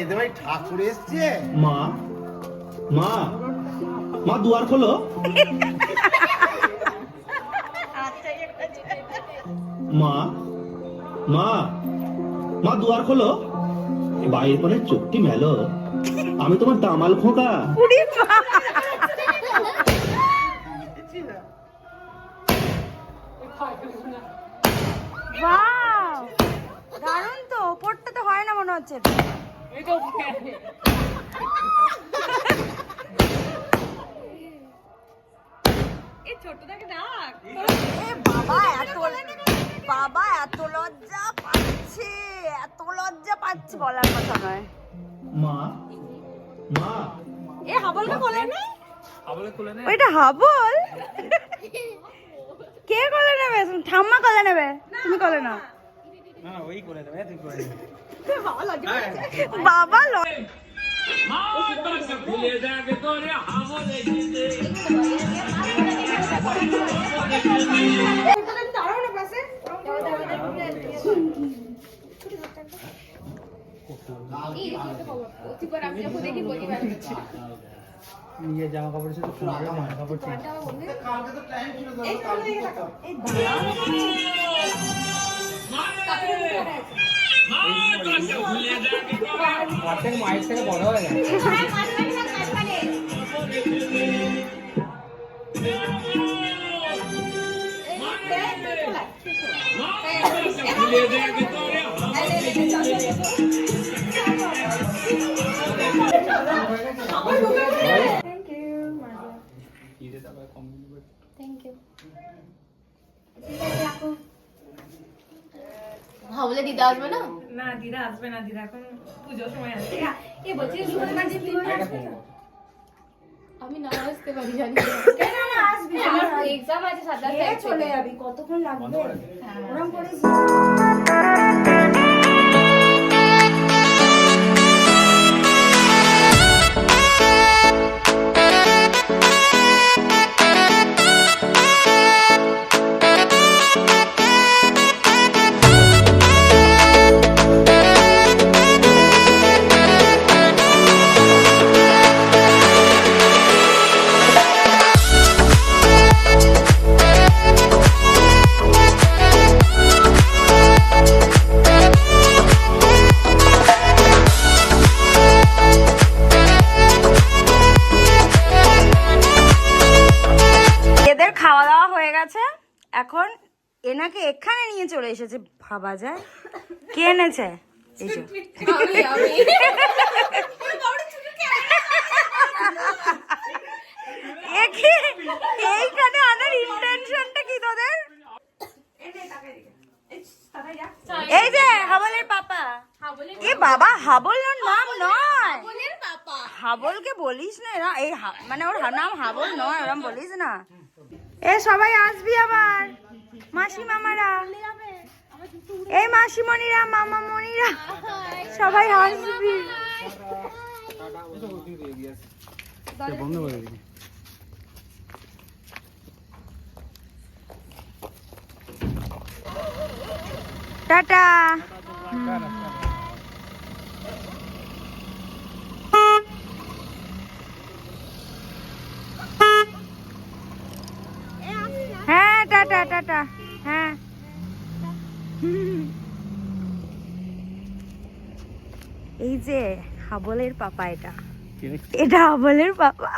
এদের ভাই ঠাকুর এসছে। মা মা মা দুয়ার খোলো। মা মা মা দুয়ার খোলো। বাইরের পানে চোখটি মেলো। আমি তোমার দামাল খোকা। দারুণ তো ওপরটা তো হয় না মনে হচ্ছে। এটা। এ বাবা এত বাবা এত লজ্জা পাচ্ছে এত লজ্জা পাচ্ছে বলার কথা নয়। মা মা। এ হাবলকে বলে না। ওইটা হাবল? কে কলে নেবে? ঠাম্মা কলে নেবে? তুমি কলে না ওই করে দেবে তুই করে দেবে বাবা ল- নিজের জামা কাপড়ের সাথে পুরো জামা কাপড় ছিল। কালকে তো টাইম চেঞ্জ অর্ধেক মায়ের থেকে বড় হয়ে গেছে ভাবলে দিদা আসবে না না দিদা আসবে না দিদা এখন পুজোর সময় আসবে এ বলছি? আমি না আসতে পারি জানি কেন না আসবি? আমার এক্সাম আছে সাদা চলে যাবি? কতক্ষণ লাগবে? ওরকম করে এখন এনাকে এখানে নিয়ে চলে এসেছে, ভাবা যায়। কে এনেছে? এইখানে আনার ইন্টেনশনটা কি তোদের? এই যে, হাবলের পাপা। এ বাবা হাবল ওর নাম নয়। হাবলকে বলিস না এই মানে ওর নাম হাবল নয়, ওরম বলিস না। এ সবাই আসবি আবার। মাসি মামারা এই মাসিমণিরা মামামণিরা সবাই আসবি। বন্ধ করে টাটা হ্যাঁ টাটা টাটা। হ্যাঁ। এই যে হাবলের পাপা এটা। এটা হাবলের পাপা।